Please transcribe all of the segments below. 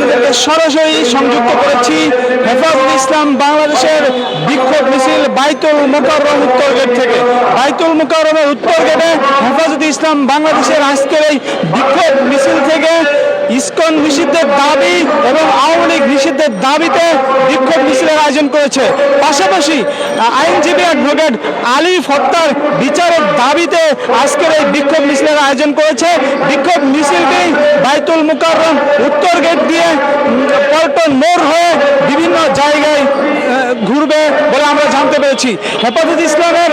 আপনাদেরকে সরাসরি সংযুক্ত করেছি হেফাজুল ইসলাম বাংলাদেশের বিক্ষোভ মিছিল বাইতুল মোকাররম উত্তর গেট থেকে। বাইতুল মোকাররমের উত্তর গেটে হেফাজত ইসলাম বাংলাদেশের আজকের এই বিক্ষোভ মিছিল থেকে ইসকন নিষিদ্ধের দাবি এবং আওয়ামী লীগ নিষিদ্ধের দাবিতে বিক্ষোভ মিছিলের আয়োজন করেছে। পাশাপাশি আইনজীবী অ্যাডভোকেট আলিফ হত্যার বিচারের দাবিতে আজকের এই বিক্ষোভ মিছিলের আয়োজন করেছে। বাইতুল মুকাররম উত্তর গেট দিয়ে পল্টন মোড় হয়ে বিভিন্ন জায়গায় ঘুরবে বলে আমরা জানতে পেরেছি। হেফাজত ইসলামের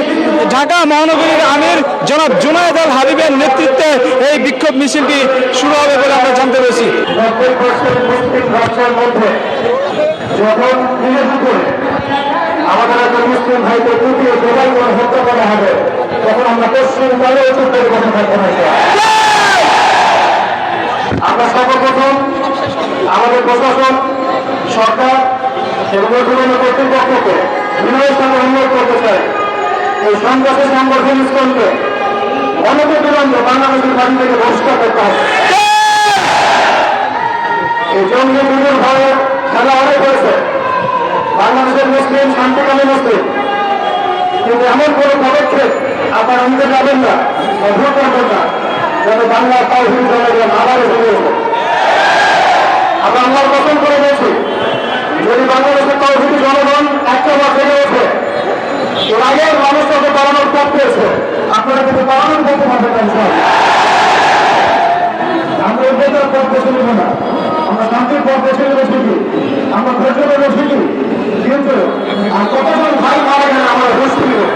ঢাকা মহানগরীর আমির জনাব জুনায়দ আল হাবিবের নেতৃত্বে এই বিক্ষোভ মিছিলটি শুরু হবে বলে আমরা জানতে পেরেছি। পার্সেন্ট মুসলিম রাষ্ট্রের মধ্যে যখন দিনে দুপুরে আমাদের একটা মুসলিম ভাইকে কুপিয়ে জবাই করে হত্যা করা হবে তখন আমরা পশ্চিম কালে উত্তরের কথা থাকব না আমরা সর্বপ্রথম আমাদের প্রশাসন, সরকার এবং বিভিন্ন কর্তৃপক্ষকে বিনয়ের সঙ্গে অনুরোধ করতে চাই। এই সন্ত্রাসী সংগঠন ইস্কনকে অনতিবিলম্বে বাংলাদেশের বাড়ি থেকে বহিষ্কার করতে হবে। এই জঙ্গি বিপুল ভাবে খেলা অনেক হয়েছে বাংলাদেশের মুসলিম, শান্তিকামী মুসলিম। কিন্তু এমন কোনো পদক্ষেপ আপনারা নিতে যাবেন না বা ভুল করবেন না। যেন বাংলার তাও জনগণ আবারও ভেঙে ওঠে আমরা আল্লাহর পছন্দ করে বলছি যদি বাংলাদেশের তাও হিল জনগণ একটা বার ভেঙে ওঠে এর আগে মানুষ তাকে পালানোর পথ পেয়েছে আপনারা কিন্তু পালানোর পথে পাবেন না ইনশাআল্লাহ। আমরা উদ্বেগের নেব না। আমরা শান্তির পথ বেছে নেব ঠিকই। আমরা ধৈর্য নেব ঠিকই। কিন্তু আর কতজন ভাই মারা গেলে আমরা ফিরব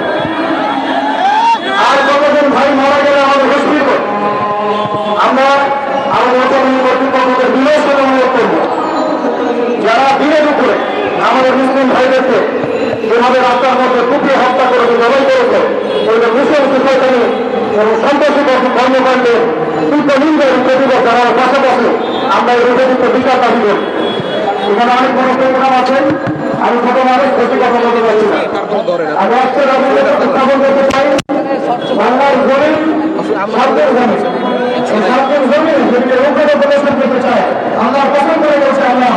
আর কতজন ভাই মারা গেলে হুশ ফিরব আমরা আমাদের অসামান্য কর্তৃপক্ষকে বিনয় সাথে অনুরোধ করব। যারা দিনে দুপুরে আমাদের মুসলিম ভাইদেরকে যেভাবে রাস্তার মধ্যে কুপিয়ে হত্যা করেছে, জবাই করেছে, ওইটা মুসলিম সুশাসনী এবং সন্ত্রাসী কর্মকাণ্ডে দুটো লিঙ্গের প্রতিবক যারা আমরা এই রোগীকে বিচার দাবি করি। এখানে অনেক বড় প্রোগ্রাম আছে আমি ছোট মানুষ ক্ষতি কথা বলতে পারছি না। আমি আজকে স্থাপন করতে চাই। বাংলার জমি সাতজন জমি সাতজন জমি, যদি রোগের উপদেশ করতে চায়, আমরা পছন্দ করে বলছি, আমরা